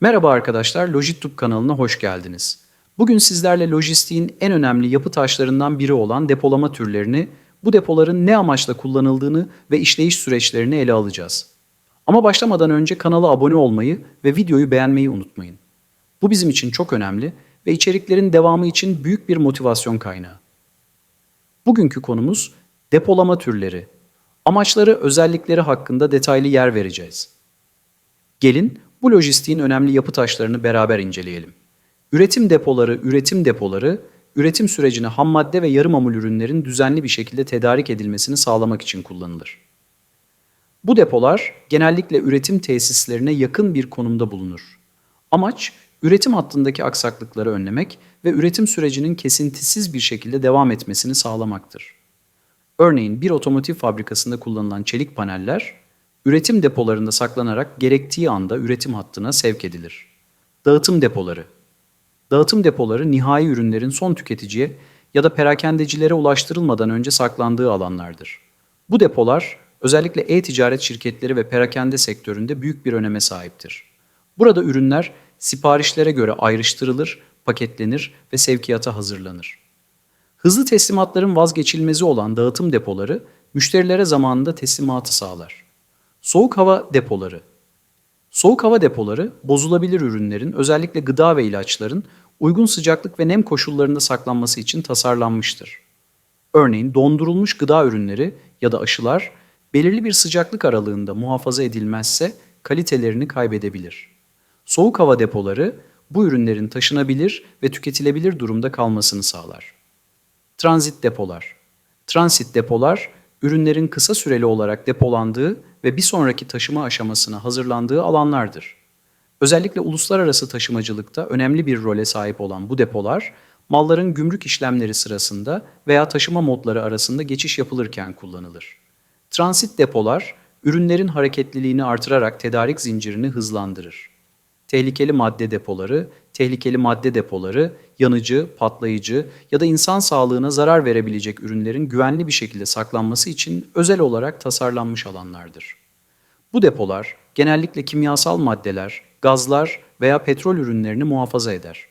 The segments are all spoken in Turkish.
Merhaba arkadaşlar, Logitube kanalına hoş geldiniz. Bugün sizlerle lojistiğin en önemli yapı taşlarından biri olan depolama türlerini, bu depoların ne amaçla kullanıldığını ve işleyiş süreçlerini ele alacağız. Ama başlamadan önce kanala abone olmayı ve videoyu beğenmeyi unutmayın. Bu bizim için çok önemli ve içeriklerin devamı için büyük bir motivasyon kaynağı. Bugünkü konumuz depolama türleri. Amaçları, özellikleri hakkında detaylı yer vereceğiz. Gelin bu lojistiğin önemli yapı taşlarını beraber inceleyelim. Üretim depoları, üretim depoları, üretim sürecine ham madde ve yarı mamul ürünlerin düzenli bir şekilde tedarik edilmesini sağlamak için kullanılır. Bu depolar genellikle üretim tesislerine yakın bir konumda bulunur. Amaç, üretim hattındaki aksaklıkları önlemek ve üretim sürecinin kesintisiz bir şekilde devam etmesini sağlamaktır. Örneğin bir otomotiv fabrikasında kullanılan çelik paneller, üretim depolarında saklanarak gerektiği anda üretim hattına sevk edilir. Dağıtım depoları Dağıtım depoları nihai ürünlerin son tüketiciye ya da perakendecilere ulaştırılmadan önce saklandığı alanlardır. Bu depolar özellikle e-ticaret şirketleri ve perakende sektöründe büyük bir öneme sahiptir. Burada ürünler siparişlere göre ayrıştırılır, paketlenir ve sevkiyata hazırlanır. Hızlı teslimatların vazgeçilmezi olan dağıtım depoları müşterilere zamanında teslimatı sağlar. Soğuk hava depoları Soğuk hava depoları bozulabilir ürünlerin özellikle gıda ve ilaçların uygun sıcaklık ve nem koşullarında saklanması için tasarlanmıştır. Örneğin dondurulmuş gıda ürünleri ya da aşılar belirli bir sıcaklık aralığında muhafaza edilmezse kalitelerini kaybedebilir. Soğuk hava depoları bu ürünlerin taşınabilir ve tüketilebilir durumda kalmasını sağlar. Transit depolar. Transit depolar, ürünlerin kısa süreli olarak depolandığı ve bir sonraki taşıma aşamasına hazırlandığı alanlardır. Özellikle uluslararası taşımacılıkta önemli bir role sahip olan bu depolar, malların gümrük işlemleri sırasında veya taşıma modları arasında geçiş yapılırken kullanılır. Transit depolar, ürünlerin hareketliliğini artırarak tedarik zincirini hızlandırır tehlikeli madde depoları, tehlikeli madde depoları, yanıcı, patlayıcı ya da insan sağlığına zarar verebilecek ürünlerin güvenli bir şekilde saklanması için özel olarak tasarlanmış alanlardır. Bu depolar genellikle kimyasal maddeler, gazlar veya petrol ürünlerini muhafaza eder.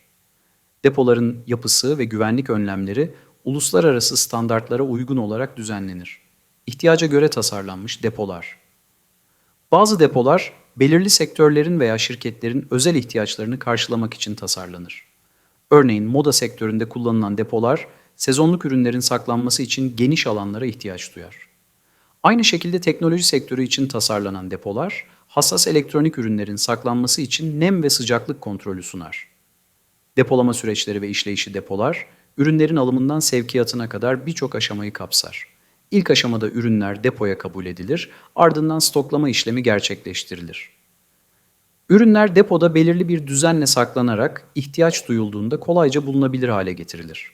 Depoların yapısı ve güvenlik önlemleri uluslararası standartlara uygun olarak düzenlenir. İhtiyaca göre tasarlanmış depolar. Bazı depolar belirli sektörlerin veya şirketlerin özel ihtiyaçlarını karşılamak için tasarlanır. Örneğin moda sektöründe kullanılan depolar sezonluk ürünlerin saklanması için geniş alanlara ihtiyaç duyar. Aynı şekilde teknoloji sektörü için tasarlanan depolar hassas elektronik ürünlerin saklanması için nem ve sıcaklık kontrolü sunar. Depolama süreçleri ve işleyişi depolar, ürünlerin alımından sevkiyatına kadar birçok aşamayı kapsar. İlk aşamada ürünler depoya kabul edilir, ardından stoklama işlemi gerçekleştirilir. Ürünler depoda belirli bir düzenle saklanarak ihtiyaç duyulduğunda kolayca bulunabilir hale getirilir.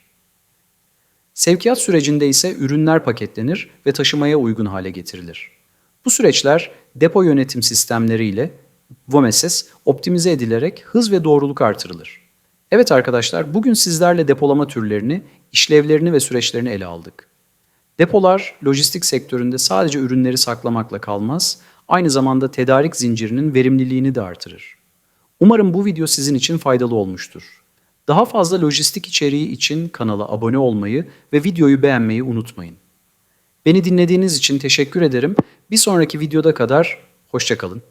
Sevkiyat sürecinde ise ürünler paketlenir ve taşımaya uygun hale getirilir. Bu süreçler depo yönetim sistemleri ile VOMESES optimize edilerek hız ve doğruluk artırılır. Evet arkadaşlar, bugün sizlerle depolama türlerini, işlevlerini ve süreçlerini ele aldık. Depolar, lojistik sektöründe sadece ürünleri saklamakla kalmaz, aynı zamanda tedarik zincirinin verimliliğini de artırır. Umarım bu video sizin için faydalı olmuştur. Daha fazla lojistik içeriği için kanala abone olmayı ve videoyu beğenmeyi unutmayın. Beni dinlediğiniz için teşekkür ederim. Bir sonraki videoda kadar hoşçakalın.